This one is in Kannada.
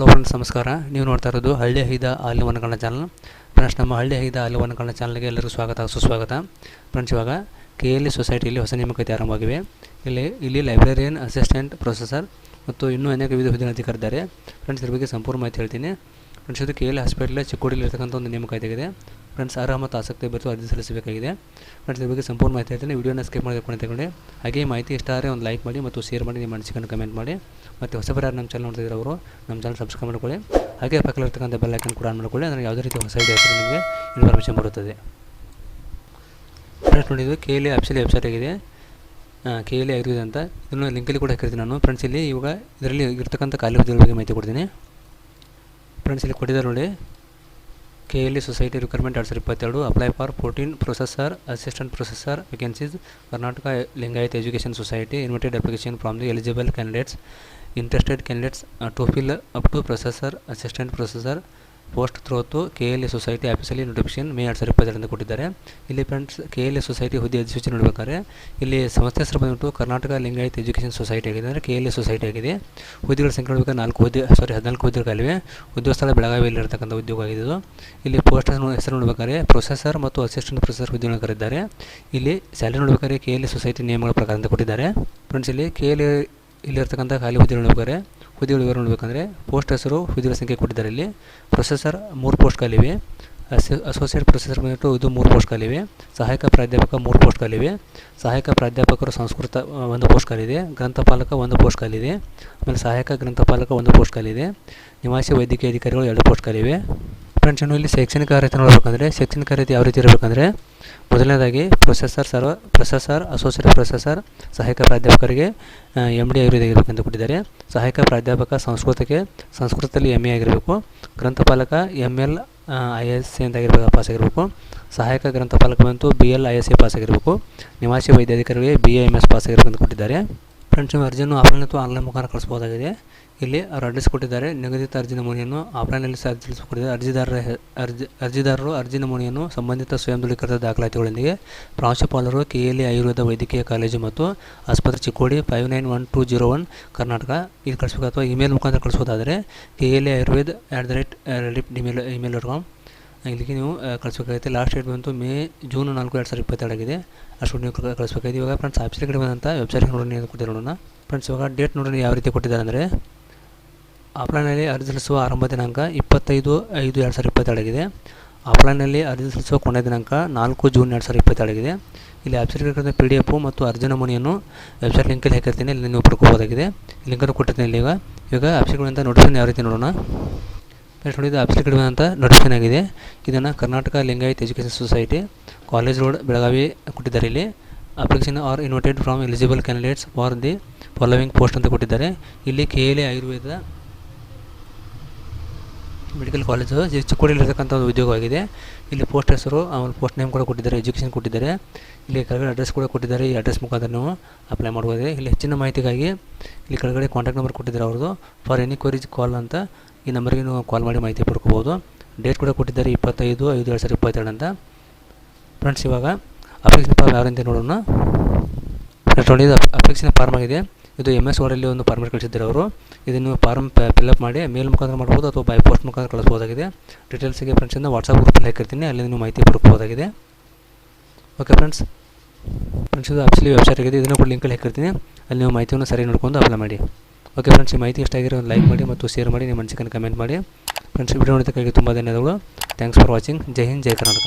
ನಮಸ್ಕಾರ. ನೀವು ನೋಡ್ತಾ ಇರೋದು ಹಳ್ಳಿ ಹೈದ ಹಾಲು ವನಕರಣ ಚಾನಲ್ ಫ್ರೆಂಡ್ಸ್, ನಮ್ಮ ಹಳ್ಳಿ ಹೈದ ಹಾಲು ವನಕರಣ ಚಾನಲ್ಗೆ ಎಲ್ಲರಿಗೂ ಸ್ವಾಗತ, ಸುಸ್ವಾಗತ. ಫ್ರೆಂಡ್ಸ್, ಇವಾಗ ಕೆ ಎಲ್ ಇ ಸೊಸೈಟಿಯಲ್ಲಿ ಹೊಸ ನೇಮಕಾತಿ ಆರಂಭವಾಗಿವೆ. ಇಲ್ಲಿ ಇಲ್ಲಿ ಲೈಬ್ರರಿಯನ್ ಅಸಿಸ್ಟೆಂಟ್ ಪ್ರೊಸೆಸರ್ ಮತ್ತು ಇನ್ನೂ ಅನೇಕ ವಿವಿಧ ಹುದ್ದೆಗಳ ಅಧಿಕಾರಿದ್ದಾರೆ ಫ್ರೆಂಡ್ಸ್, ಇದ್ರ ಬಗ್ಗೆ ಸಂಪೂರ್ಣ ಮಾಹಿತಿ ಹೇಳ್ತೀನಿ. ಫ್ರೆಂಡ್ಸ್, ಇದು ಕೆ ಎಲ್ ಹಾಸ್ಪಿಟಲ್ ಚಿಕ್ಕೋಡಿಯಲ್ಲಿ ಇರ್ತಕ್ಕಂಥ ಒಂದು ನೇಮಕಾತಿ ಆಗಿದೆ. ಫ್ರೆಂಡ್ಸ್ ಅರ್ಹ ಮತ್ತು ಆಸಕ್ತಿ ಬರ್ತು ಅರ್ಜಿ ಸಲ್ಲಿಸಬೇಕಾಗಿದೆ. ಫ್ರೆಂಡ್ಸ್, ಇದ್ರ ಬಗ್ಗೆ ಸಂಪೂರ್ಣ ಮಾಹಿತಿ ಹೇಳ್ತೀನಿ. ವಿಡಿಯೋನ ಸ್ಕಿಪ್ ಕೊಡಿ ತಗೊಂಡು. ಹಾಗೆ ಮಾಹಿತಿ ಇಷ್ಟ ಆದರೆ ಒಂದು ಲೈಕ್ ಮಾಡಿ ಮತ್ತು ಶೇರ್ ಮಾಡಿ, ನಿಮ್ಮ ಮನಸ್ಸಿಗೆ ಕಮೆಂಟ್ ಮಾಡಿ. ಮತ್ತು ಹೊಸಬರ ನಮ್ಮ ಚಾನಲ್ ನೋಡ್ತಿದ್ರು ಅವರು, ನಮ್ಮ ಚಾನಲ್ ಸಬ್ಸ್ಕ್ರೈಬ್ ಮಾಡ್ಕೊಳ್ಳಿ. ಹಾಗೆ ಪಕ್ಕದಲ್ಲಿರ್ತಕ್ಕಂಥ ಬೆಲ್ ಐಕನ್ ಕೂಡ ಆನ್ ಮಾಡ್ಕೊಳ್ಳಿ. ಅಂದರೆ ಯಾವುದೇ ರೀತಿ ಹೊಸ ವಿಡಿಯೋ ನಿಮಗೆ ಇನ್ಫಾರ್ಮೇಷನ್ ಬರುತ್ತದೆ. ಫ್ರೆಂಡ್ಸ್ ನೋಡಿದ್ದು ಕೆ ಎಲ್ ಆಫೀಸಲ್ಲಿ ವೆಬ್ಸೈಟ್ ಆಗಿದೆ. ಕೆ ಎಲ್ ಆಗಿರೋದು ಅಂತ. ಇದನ್ನು ಲಿಂಕಲ್ಲಿ ಕೂಡ ಹಾಕಿರ್ತೀನಿ ನಾನು. ಫ್ರೆಂಡ್ಸ್, ಇಲ್ಲಿ ಇವಾಗ ಇದರಲ್ಲಿ ಇರ್ತಕ್ಕಂಥ ಕಾಲೇಜ್ ಬಗ್ಗೆ ಮಾಹಿತಿ ಕೊಡ್ತೀನಿ. ಫ್ರೆಂಡ್ಸ್, ಇಲ್ಲಿ ಕೊಟ್ಟಿದ್ದಾರೆ ನೋಡಿ. K L E society requirement ಎರಡು ಸಾವಿರದ ಇಪ್ಪತ್ತೆರಡು, apply for fourteen professor, assistant professor, vacancies, Karnataka Lingayat education society invited application from the eligible candidates, interested candidates, to fill up to professor, assistant professor post through K L A society ಆಫೀಸಲ್ಲಿ ನೋಟಿಫಿಕೇಶನ್ ಮೇ ಎರಡು ಸಾವಿರದ ಇಪ್ಪತ್ತೆರಡರಿಂದ ಕೊಟ್ಟಿದ್ದಾರೆ. ಇಲ್ಲಿ friends K L A society ಹುದ್ದೆ ಅಧಿಸೂಚನೆ ನೋಡಬೇಕಾದ್ರೆ, ಇಲ್ಲಿ ಸಂಸ್ಥೆ ಹೆಸರು ಬಂದ್ಬಿಟ್ಟು ಕರ್ನಾಟಕ ಲಿಂಗಾಯತ್ ಎಜುಕೇಷನ್ ಸೊಸೈಟಿ ಆಗಿದೆ ಅಂದರೆ ಕೆ ಎಲ್ ಎ ಸೊಸೈಟಿ ಆಗಿದೆ. ಹುದ್ದೆಗಳ ಸಂಖ್ಯೆ ನೋಡಬೇಕಾದ್ರೆ ನಾಲ್ಕು ಹುದ್ದೆ ಸಾರಿ ಹದಿನಾಲ್ಕು ಹುದ್ದೆಗಳಿವೆ. ಉದ್ಯೋಗ ಸ್ಥಳ ಬೆಳಗಾವಿಯಲ್ಲಿ ಇರತಕ್ಕಂಥ ಉದ್ಯೋಗ ಆಗಿದ್ದು ಇಲ್ಲಿ ಪೋಸ್ಟ್ ಹೆಸರು ನೋಡಬೇಕಾದ್ರೆ ಪ್ರೊಸೆಸರ್ ಮತ್ತು ಅಸಿಸ್ಟೆಂಟ್ ಪ್ರೊಸೆಸರ್ ಹುದ್ದೆಗಳನ್ನು ಕರೆದಿದ್ದಾರೆ. ಇಲ್ಲಿ ಸ್ಯಾಲರಿ ನೋಡಬೇಕಾದ್ರೆ ಕೆ ಎಲ್ ಎ ಸೊಸೈಟಿ ನಿಯಮಗಳ ಪ್ರಕಾರ ಅಂತ ಕೊಟ್ಟಿದ್ದಾರೆ. ಫ್ರೆಂಡ್ಸ್, ಇಲ್ಲಿ ಕೆ ಎಲ್ ಇಲ್ಲಿರ್ತಕ್ಕಂಥ ಖಾಲಿ ಹುದ್ದೆಗಳು ನೋಡ್ಬೇಕಾದ್ರೆ ಹುದ್ದೆಗಳು ವಿವರ ನೋಡಬೇಕಂದ್ರೆ ಪೋಸ್ಟ್ ಹೆಸರು, ಹುದ್ದೆಗಳ ಸಂಖ್ಯೆ ಕೊಟ್ಟಿದ್ದಾರೆ ಇಲ್ಲಿ ಪ್ರೊಸೆಸರ್ ಮೂರು ಪೋಸ್ಟ್ ಖಾಲಿವೆ ಅಸೋ, ಅಸೋಸಿಯೇಟ್ ಪ್ರೊಸೆಸರ್ ಬಂದ್ಬಿಟ್ಟು ಇದು ಮೂರು ಪೋಸ್ಟ್ ಖಾಲಿವೆ ಸಹಾಯಕ ಪ್ರಾಧ್ಯಾಪಕ ಮೂರು ಪೋಸ್ಟ್ಗಳಿವೆ. ಸಹಾಯಕ ಪ್ರಾಧ್ಯಾಪಕರು ಸಂಸ್ಕೃತ ಒಂದು ಪೋಸ್ಟ್ ಕಾಲಿದೆ ಗ್ರಂಥಪಾಲಕ ಒಂದು ಪೋಸ್ಟ್ ಕಾಲಿದೆ ಆಮೇಲೆ ಸಹಾಯಕ ಗ್ರಂಥಪಾಲಕ ಒಂದು ಪೋಸ್ಟ್ ಕಾಲಿದೆ ನಿವಾಸಿ ವೈದ್ಯಕೀಯ ಅಧಿಕಾರಿಗಳು ಎರಡು ಪೋಸ್ಟ್ಗಳಿವೆ. ಫ್ರೆಂಡ್ಸ್ ಇಲ್ಲಿ ಶೈಕ್ಷಣಿಕ ಅರ್ಹತೆ ನೋಡಬೇಕಂದ್ರೆ, ಶೈಕ್ಷಣಿಕ ಅರ್ಹತೆ ಯಾವ ರೀತಿ ಇರಬೇಕಂದ್ರೆ, ಮೊದಲನೇದಾಗಿ ಪ್ರೊಸೆಸರ್ ಸರ್ವ ಪ್ರೊಸೆಸರ್ ಅಸೋಸಿಯೇಟ್ ಪ್ರೊಸೆಸರ್ ಸಹಾಯಕ ಪ್ರಾಧ್ಯಾಪಕರಿಗೆ ಎಂ ಡಿ ಆಗಿರಬೇಕು ಅಂತ ಕೊಟ್ಟಿದ್ದಾರೆ. ಸಹಾಯಕ ಪ್ರಾಧ್ಯಾಪಕ ಸಂಸ್ಕೃತಕ್ಕೆ, ಸಂಸ್ಕೃತದಲ್ಲಿ ಎಂ ಎ ಆಗಿರಬೇಕು. ಗ್ರಂಥಪಾಲಕ M L I S C ಅಂತ ಆಗಿರ್ಬೇಕು, ಪಾಸ್ ಆಗಿರಬೇಕು. ಸಹಾಯಕ ಗ್ರಂಥಪಾಲಕ ಬಂತು B L I S C pass ಆಗಿರಬೇಕು. ನಿವಾಸಿ ವೈದ್ಯಾಧಿಕಾರಿಗಳಿಗೆ B A M S pass ಆಗಿರಬೇಕಂತ ಕೊಟ್ಟಿದ್ದಾರೆ. ಫ್ರೆಂಡ್ಸ್ ಅರ್ಜಿಯನ್ನು ಆಫ್ಲೈನ್ ಅಥವಾ ಆನ್ಲೈನ್ ಮುಖಾಂತರ ಕಳಿಸ್ಬೋದಾಗಿದೆ ಇಲ್ಲಿ ಅವರು ಅಡ್ರೆಸ್ ಕೊಟ್ಟಿದ್ದಾರೆ. ನಿಗದಿತ ಅರ್ಜಿ ನಮೂನೆಯನ್ನು ಆಫ್ಲೈನಲ್ಲಿ ಅರ್ಜಿ ಅರ್ಜಿದಾರರ ಅರ್ಜಿ, ಅರ್ಜಿದಾರರು ಅರ್ಜಿ ನಮೂನೆಯನ್ನು ಸಂಬಂಧಿತ ಸ್ವಯಂ ದೃಢೀಕೃತ ದಾಖಲಾತಿಗಳೊಂದಿಗೆ ಪ್ರಾಂಶುಪಾಲರು ಕೆ ಎಲ್ ಆಯುರ್ವೇದ ವೈದ್ಯಕೀಯ ಕಾಲೇಜು ಮತ್ತು ಆಸ್ಪತ್ರೆ Chikkodi five nine one two zero one Karnataka ಇಲ್ಲಿ ಕಳಿಸ್ಬೇಕು ಅಥವಾ ಇಮೇಲ್ ಮುಖಾಂತರ ಕಳಿಸೋದಾದರೆ K L Ayurveda at the rate email email dot com ಇಲ್ಲಿಗೆ ನೀವು ಕಳಿಸ್ಬೇಕಾಗಿತ್ತು ಲಾಸ್ಟ್ ಡೇಟ್ ಬಂತು ಮೇ ಜೂನ್ ನಾಲ್ಕು ಎರಡು ಸಾವಿರದ ಇಪ್ಪತ್ತೆರಡು ಆಗಿದೆ. ಅಷ್ಟು ನೀವು ಕಳ್- ಕಳಿಸ್ಬೇಕಾಗಿದೆ ಇವಾಗ ಫ್ರೆಂಡ್ಸ್ ಆಫೀಸ್ ಕಡೆ ಬಂದಂಥ ವೆಬ್ಸೈಟ್ ನೋಡೋಣ, ಏನು ನೋಡೋಣ. ಫ್ರೆಂಡ್ಸ್ ಇವಾಗ ಡೇಟ್ ನೋಡೋಣ ಯಾವ ರೀತಿ ಕೊಟ್ಟಿದ್ದಾರೆ ಅಂದರೆ ಆಫ್ಲೈನಲ್ಲಿ ಅರ್ಜಿ ಸಲ್ಲಿಸುವ ಆರಂಭ ದಿನಾಂಕ ಇಪ್ಪತ್ತೈದು ಐದು ಎರಡು ಸಾವಿರದ ಇಪ್ಪತ್ತೆರಡಾಗಿದೆ ಆಫ್ಲೈನಲ್ಲಿ ಅರ್ಜಿ ಸಲ್ಲಿಸುವ ಕೊನೆಯ ದಿನಾಂಕ ನಾಲ್ಕು ಜೂನ್ ಎರಡು ಸಾವಿರದ ಇಪ್ಪತ್ತೆರಡಾಗಿದೆ ಇಲ್ಲಿ ವೆಬ್ಸೈಟ್ ಪಿ ಡಿ ಎಫ್ ಮತ್ತು ಅರ್ಜಿ ನಮೂನೆಯನ್ನು ವೆಬ್ಸೈಟ್ ಲಿಂಕಲ್ಲಿ ಹಾಕಿರ್ತೀನಿ. ಇಲ್ಲಿ ನೀವು ಪಡ್ಕೋಬೋದಾಗಿದೆ. ಲಿಂಕನ್ನು ಕೊಟ್ಟಿರ್ತೀನಿ ಇಲ್ಲಿ ಈಗ ಈಗ ವೆಬ್ಸೈಟ್ಗಳಿಂದ ನೋಟಿಫಿಕೇಶನ್ ಯಾವ ರೀತಿ ನೋಡೋಣ? ನೆಕ್ಸ್ಟ್ ನೋಡಿದ ಅಪ್ಲಿಕೇಟ್ ಬಂದಂಥ ನೋಟಿಫಿಕೇಶನ್ ಆಗಿದೆ. ಇದನ್ನು Karnataka Lingayat education society college road, Belagavi ಕೊಟ್ಟಿದ್ದಾರೆ ಇಲ್ಲಿ. Application are invited from eligible candidates for the following post ಅಂತ ಕೊಟ್ಟಿದ್ದಾರೆ. ಇಲ್ಲಿ K L A Ayurveda medical college G- ಚಿಕ್ಕೋಡಿಯಲ್ಲಿರ್ತಕ್ಕಂಥ ಒಂದು ಉದ್ಯೋಗವಾಗಿದೆ. ಇಲ್ಲಿ ಪೋಸ್ಟ್ ಹೆಸರು ಆಮೇಲೆ ಪೋಸ್ಟ್ ನೇಮ್ ಕೂಡ ಕೊಟ್ಟಿದ್ದಾರೆ ಎಜುಕೇಷನ್ ಕೊಟ್ಟಿದ್ದಾರೆ. ಇಲ್ಲಿ ಕೆಳಗಡೆ ಅಡ್ರೆಸ್ ಕೂಡ ಕೊಟ್ಟಿದ್ದಾರೆ. ಈ ಅಡ್ರೆಸ್ ಮುಖಾಂತರ ನೀವು ಅಪ್ಲೈ ಮಾಡ್ಬೋದು. ಇಲ್ಲಿ ಹೆಚ್ಚಿನ ಮಾಹಿತಿಗಾಗಿ ಇಲ್ಲಿ ಕೆಳಗಡೆ ಕಾಂಟ್ಯಾಕ್ಟ್ ನಂಬರ್ ಕೊಟ್ಟಿದ್ದಾರೆ ಅವ್ರದ್ದು. ಫಾರ್ ಎನಿ ಕ್ವರೀಸ್ ಕಾಲ್ ಅಂತ ಈ ನಂಬರ್ಗೆ ನೀವು ಕಾಲ್ ಮಾಡಿ ಮಾಹಿತಿ ಪಡ್ಕೋಬೋದು ಡೇಟ್ ಕೂಡ ಕೊಟ್ಟಿದ್ದಾರೆ, ಇಪ್ಪತ್ತೈದು, ಐದು, ಎರಡು ಸಾವಿರದ ಇಪ್ಪತ್ತೆರಡು ಅಂತ. ಫ್ರೆಂಡ್ಸ್ ಇವಾಗ ಅಪ್ಲಿಕೇಶನ್ ಫಾರ್ಮ್ ಯಾವ ನೋಡೋಣ. ಫ್ರೆಂಡ್ಸ್ ಅಪ್ಲಿಕೇಶನ್ ಫಾರ್ಮ್ ಆಗಿದೆ. ಇದು ಎಂ ಎಸ್ ವರ್ಡಲ್ಲಿ ಒಂದು ಫಾರ್ಮೆಟ್ ಕಳಿಸಿದ್ದಾರೆ ಅವರು. ಇದನ್ನು ಫಾರ್ಮ್ ಫಿಲ್ಅಪ್ ಮಾಡಿ ಮೇಲ್ ಮುಖಾಂತರ ಮಾಡ್ಬೋದು ಅಥವಾ ಬೈ ಪೋಸ್ಟ್ ಮುಖಾಂತರ ಕಳಿಸ್ಬೋದಾಗಿದೆ. ಡೀಟೇಲ್ಸಿಗೆ ಫ್ರೆಂಡ್ಸಿಂದ ವಾಟ್ಸಪ್ ಗ್ರೂಪಲ್ಲಿ ಹಾಕಿರ್ತೀನಿ. ಅಲ್ಲಿ ನೀವು ಮಾಹಿತಿ ಪಡ್ಕೋಬೋದಾಗಿದೆ ಓಕೆ ಫ್ರೆಂಡ್ಸ್ ಫ್ರೆಂಡ್ಸ್ ಇದು ಆಕ್ಚುಲಿ ವೆಬ್ಸೈಟ್ ಆಗಿದೆ. ಇದನ್ನು ಕೂಡ ಲಿಂಕಲ್ಲಿ ಹಾಕಿರ್ತೀನಿ. ಅಲ್ಲಿ ನೀವು ಮಾಹಿತಿಯನ್ನು ಸರಿ ನೋಡ್ಕೊಂಡು ಅಪ್ಲೈ ಮಾಡಿ. ಓಕೆ ಫ್ರೆಂಡ್ಸ್ ಈ ಮಾಹಿತಿ ಇಷ್ಟ ಆಗಿರೋ ಒಂದು ಲೈಕ್ ಮಾಡಿ ಮತ್ತು ಶೇರ್ ಮಾಡಿ. ನಿಮ್ಮ ಮನಸ್ಸಿಗೆ ಕಮೆಂಟ್ ಮಾಡಿ. ಫ್ರೆಂಡ್ಸ್ ವಿಡಿಯೋ ನೋಡೋದಕ್ಕಾಗಿ ತುಂಬ ಧನ್ಯವಾದಗಳು. Thanks for watching Jai Hind, Jai Karnataka.